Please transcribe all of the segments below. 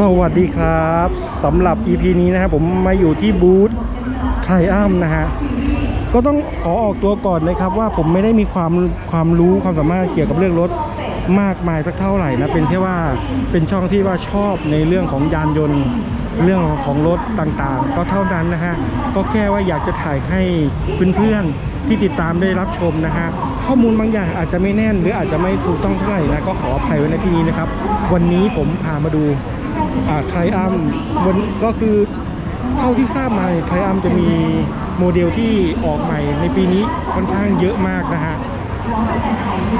สวัสดีครับสำหรับ EP นี้นะครับผมมาอยู่ที่บูธไทอัมนะฮะก็ต้องขอออกตัวก่อนนะครับว่าผมไม่ได้มีความความรู้ความสามารถเกี่ยวกับเรื่องรถมากมายสักเท่าไหร่นะเป็นแค่ว่าเป็นช่องที่ว่าชอบในเรื่องของยานยนต์เรื่องของรถต่างๆ ก็เท่านั้นนะฮะก็แค่ว่าอยากจะถ่ายให้เพื่อนๆที่ติดตามได้รับชมนะฮะข้อมูลบางอย่างอาจจะไม่แน่น หรืออาจจะไม่ถูกต้องเท่าไหร่นะก็ขออภัยไว้ในที่นี้นะครับ วันนี้ผมพามาดู ไทรอัมวันก็คือเท่าที่ทราบมาไทรอัมจะมีโมเดลที่ออกใหม่ในปีนี้ค่อนข้างเยอะมากนะฮะ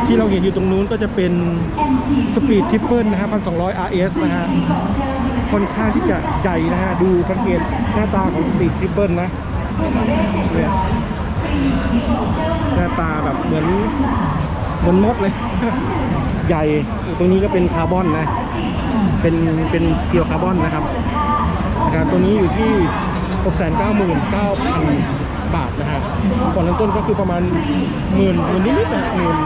ที่เราเห็นอยู่ตรงนู้นก็จะเป็นสปีดทิปเปิลนะฮะ 1,200 RS นะฮะ ค่อนข้างที่จะใหญ่นะฮะ ดูสังเกตหน้าตาของสปีดทิปเปิลนะเนี่ยหน้าตาแบบเหมือน เหมือนมดเลย ใหญ่ตรงนี้ก็เป็นคาร์บอนนะ เป็นเป็นเพียวคาร์บอนนะครับนะครับตัวนี้อยู่ที่ 699,000 บาทนะฮะก่อนเริ่มต้นก็คือประมาณหมื่นหมื่นนิดๆนะหมื่น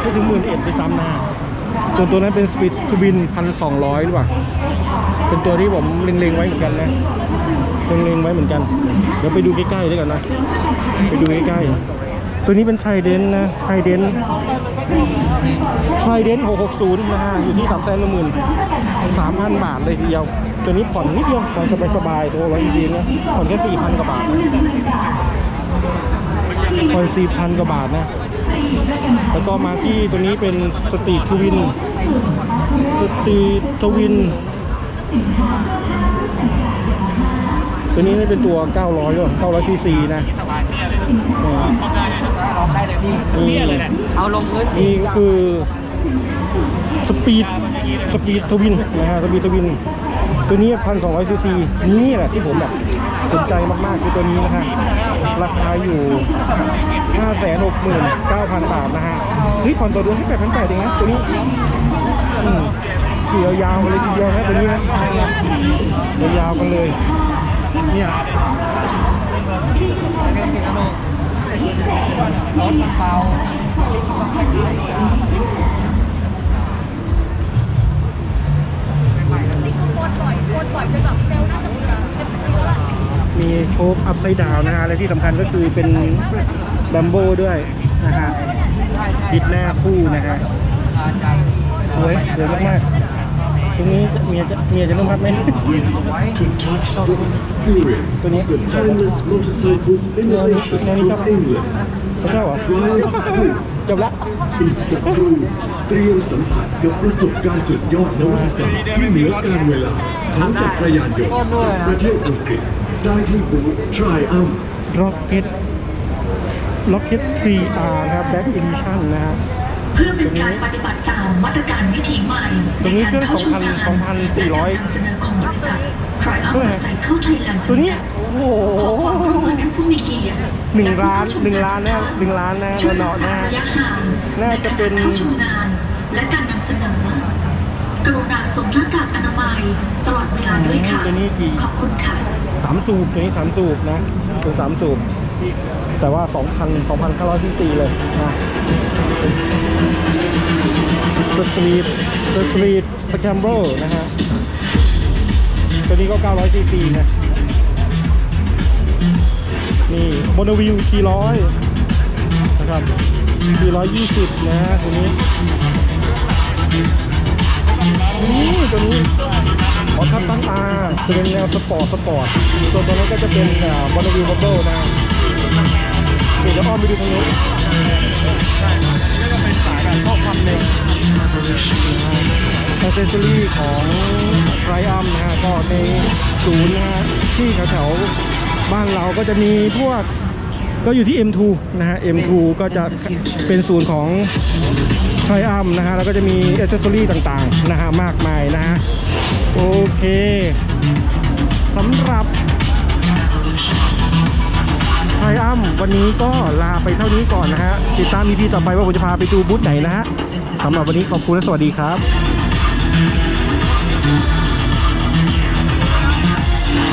ไม่ถึงหมื่นเอ็ดไปซ้ำนะฮะส่วนตัวนั้นเป็นสปีดทูบินพันสองร้อยหรือเปล่า เป็นตัวที่ผมเล็งๆไว้เหมือนกันนะ เล็งๆไว้เหมือนกัน เดี๋ยวไปดูใกล้ๆด้วยกันนะ ไปดูใกล้ๆ ตัวนี้เป็นไทเดนนะไทเดนไทรเดน660นะฮะอยู่ที่3 3 1 0 0 0 3,000บาทเลยทีเดียว ตัวนี้ผ่อนนิดเดียวผ่อนสบายๆตัวร้อยซีนะผ่อนแค่4,000กว่าบาทผ่อน4,000กว่าบาทนะ แล้วก็มาที่ตัวนี้เป็นสตรีททวินสตรีททวิน ตัวนี้เป็นตัว 900ด้วย900ซีซีนะนี่ลองได้เลยพี่นี่เอาลงพื้นนี่ก็คือสปีดสปีดทวินนะฮะสปีดทวิน ตัวนี้พันสองร้อยซีซีนี่แหละที่ผมแบบสนใจมากๆคือตัวนี้นะฮะราคาอยู่ห้าแสนหกหมื่นเก้าพันบาทนะฮะเฮ้ยผ่อนต่อเดือนแค่แปดพันแปดเองนะตัวนี้อืมขี่ยาวๆกันเลยทีเดียวนะตัวนี้นะยาวๆกันเลย เนี่ยแล้วก็เก็บกระโหลกรถมันเบาลิ้นต้องแข็งไหลมีโชคอัพไซด์ดาวนะฮะ และที่สำคัญก็คือเป็นดัมโบด้วยนะฮะใช่ใช่บิดหน้าคู่นะฮะอาใจสวย สวยมากๆ ตรงนี้จะเมียจะเมียจะนุ่มพัดไหม to touch the experience Tuh ni. of the timeless motorcycles innovation Yang ni from siapa? England. ไม่ใช่เหรอ Drive จบละ อีกสักครู่เตรียมสัมผัสกับประสบการณ์สุดยอดนวัตกรรมที่เหนือการเวลาของจักรยานยนต์จากประเทศอังกฤษ ได้ที่บูธ Triumph Rocket Rocket 3R นะครับ Back Edition นะฮะ เพื่อเป็นการปฏิบัติตามมาตรการวิธีใหม่ตรงนี้เครื่องใกาชมงาน2,000และการนำเสนอของบริษัท Triumph เท่าไหร่ Cycle Thailand ตัวนี้จำกัดโอ้โหขอความร่วมมือท่านผู้มีเกียรติหนึ่งล้านและผู้เข้ชมหนึ่งล้านนะหนึ่งล้านนะช่วยเนาะรักษานะระยะห่างน่าจะเป็นใการเข้าชมงานและการนำเสนอกรุณาสวมหน้ากากอนามัยตลอดเวลาด้วยค่ะตัวนี้กี่ขอบคุณค่ะสามสูบตัวนี้สามสูบนะเป็นสามสูบ แต่ว่า 2,000 2,500ซีซีเลยนะสตรีทสตรีทสแคมเบอร์นะฮะ ตัวนี้ก็ 900ซีซีนะ นี่โมโนวิวทีร้อยนะครับทีร้อยยี่สิบนะตัวนี้นี่ตัวนี้ขอทับตั้งอาจะเป็นแนวสปอร์ตสปอร์ตส่วนตัวนั้ก็จะเป็นบอลวิวบับเบิลนะ เดี๋ยวจะอ้อมไปดูตรงนู้นใช่ครับนี่ก็เป็นสายแบบข้อความเร็วแอคเซสซอรี่ของไทรอัมนะฮะก็ในศูนย์นะฮะที่แถวๆบ้านเราก็จะมีพวกก็อยู่ที่ M2 นะฮะ M2 ก็จะเป็นศูนย์ของไทรอัมนะฮะ แล้วก็จะมีอ c เซสซอรี่ต่างๆ นะฮะ มากมายนะฮะ โอเคสำหรับ ไทอ้ำวันนี้ก็ลาไปเท่านี้ก่อนนะฮะ ติดตามอีพีต่อไปว่าผมจะพาไปดูบูธไหนนะฮะสำหรับวันนี้ขอบคุณและสวัสดีครับ